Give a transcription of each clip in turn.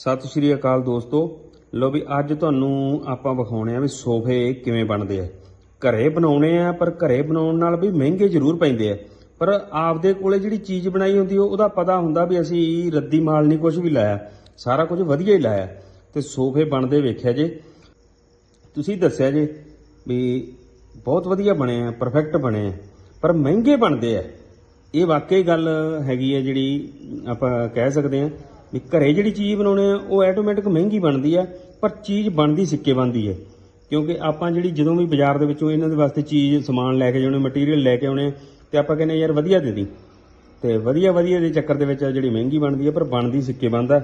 ਸਤਿ ਸ਼੍ਰੀ ਅਕਾਲ ਦੋਸਤੋ। ਲੋ ਵੀ ਅੱਜ ਤੁਹਾਨੂੰ ਆਪਾਂ ਵਿਖਾਉਣੇ ਆ ਵੀ ਸੋਫੇ ਕਿਵੇਂ ਬਣਦੇ ਆ। ਘਰੇ ਬਣਾਉਣੇ ਆ, ਪਰ ਘਰੇ ਬਣਾਉਣ ਨਾਲ ਵੀ ਮਹਿੰਗੇ ਜ਼ਰੂਰ ਪੈਂਦੇ ਆ। ਪਰ ਆਪਦੇ ਕੋਲੇ ਜਿਹੜੀ ਚੀਜ਼ ਬਣਾਈ ਹੁੰਦੀ ਉਹ- ਉਹਦਾ ਪਤਾ ਹੁੰਦਾ ਵੀ ਅਸੀਂ ਰੱਦੀ ਮਾਲ ਨਹੀਂ ਕੁਝ ਵੀ ਲਾਇਆ। ਸਾਰਾ ਕੁਝ ਵਧੀਆ ਹੀ ਲਾਇਆ। ਤੇ ਸੋਫੇ ਬਣਦੇ ਵੇਖਿਆ ਜੇ। ਤੁਸੀਂ ਦੱਸਿਆ ਜੇ ਵੀ ਬਹੁਤ ਵਧੀਆ ਬਣੇ ਆ ਪਰਫੈਕਟ ਬਣੇ ਆ, ਪਰ ਮਹਿੰਗੇ ਬਣਦੇ ਆ। ਇਹ ਵਾਕਈ ਗੱਲ ਹੈਗੀ ਹੈ ਜਿਹੜੀ ਆਪਾਂ ਕਹਿ ਸਕਦੇ ਆ ਵੀ ਘਰੇ ਜਿਹੜੀ ਚੀਜ਼ ਬਣਾਉਣੇ ਆ ਉਹ ਆਟੋਮੈਟਿਕ ਮਹਿੰਗੀ ਬਣਦੀ ਆ ਪਰ ਚੀਜ਼ ਬਣਦੀ ਸਿੱਕੇ ਬਣਦੀ ਹੈ ਕਿਉਂਕਿ ਆਪਾਂ ਜਿਹੜੀ ਜਦੋਂ ਵੀ ਬਾਜ਼ਾਰ ਦੇ ਵਿੱਚੋਂ ਇਹਨਾਂ ਦੇ ਵਾਸਤੇ ਚੀਜ਼ ਸਮਾਨ ਲੈ ਕੇ ਜਾਣੇ ਮਟੀਰੀਅਲ ਲੈ ਕੇ ਆਉਣੇ ਆ, ਤੇ ਆਪਾਂ ਕਹਿੰਦੇ ਯਾਰ ਵਧੀਆ ਦੇ ਦੀ। ਤੇ ਵਧੀਆ ਵਧੀਆ ਦੇ ਚੱਕਰ ਦੇ ਵਿੱਚ ਜਿਹੜੀ ਮਹਿੰਗੀ ਬਣਦੀ ਹੈ ਪਰ ਬਣਦੀ ਸਿੱਕੇ ਬਣਦਾ।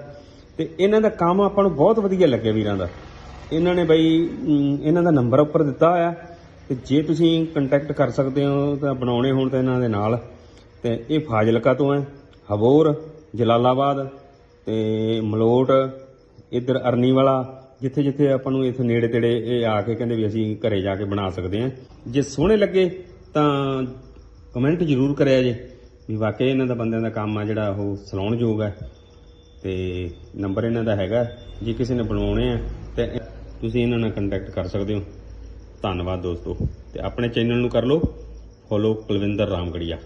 ਤੇ ਇਹਨਾਂ ਦਾ ਕੰਮ ਆਪਾਂ ਨੂੰ ਬਹੁਤ ਵਧੀਆ ਲੱਗਿਆ ਵੀਰਾਂ ਦਾ। ਇਹਨਾਂ ਨੇ ਬਈ ਇਹਨਾਂ ਦਾ ਨੰਬਰ ਉੱਪਰ ਦਿੱਤਾ ਹੋਇਆ। ਤੇ ਜੇ ਤੁਸੀਂ ਕੰਟੈਕਟ ਕਰ ਸਕਦੇ ਹੋ ਤਾਂ ਬਣਾਉਣੇ ਹੋਣ ਤਾਂ ਇਹਨਾਂ ਦੇ ਨਾਲ। ਤੇ ਇਹ ਫਾਜ਼ਿਲਕਾ ਤੋਂ ਹੈ ਹਬੋਰ ਜਲਾਲਾਬਾਦ। ਤੇ ਮਲੋਟ, ਇੱਧਰ ਅਰਨੀ ਵਾਲਾ ਜਿੱਥੇ ਜਿੱਥੇ ਆਪਾਂ ਨੂੰ ਇੱਥੇ ਨੇੜੇ ਤੇੜੇ ਇਹ ਆ ਕੇ ਕਹਿੰਦੇ ਵੀ ਅਸੀਂ ਘਰੇ ਜਾ ਕੇ ਬਣਾ ਸਕਦੇ ਹਾਂ। ਜੇ ਸੋਹਣੇ ਲੱਗੇ ਤਾਂ ਕਮੈਂਟ ਜ਼ਰੂਰ ਕਰਿਆ ਜੇ ਵੀ ਵਾਕਈ ਇਹਨਾਂ ਦਾ ਬੰਦਿਆਂ ਦਾ ਕੰਮ ਆ ਜਿਹੜਾ ਉਹ ਸਲਾਉਣਯੋਗ ਹੈ। ਤੇ ਨੰਬਰ ਇਹਨਾਂ ਦਾ ਹੈਗਾ, ਜੇ ਕਿਸੇ ਨੇ ਬਣਾਉਣੇ ਆ ਤੇ ਤੁਸੀਂ ਇਹਨਾਂ ਨਾਲ ਕੰਟੈਕਟ ਕਰ ਸਕਦੇ ਹੋ। ਧੰਨਵਾਦ ਦੋਸਤੋ। ਤੇ ਆਪਣੇ ਚੈਨਲ ਨੂੰ ਕਰ ਲਓ। ਫੋਲੋ ਕੁਲਵਿੰਦਰ ਰਾਮਗੜੀਆ।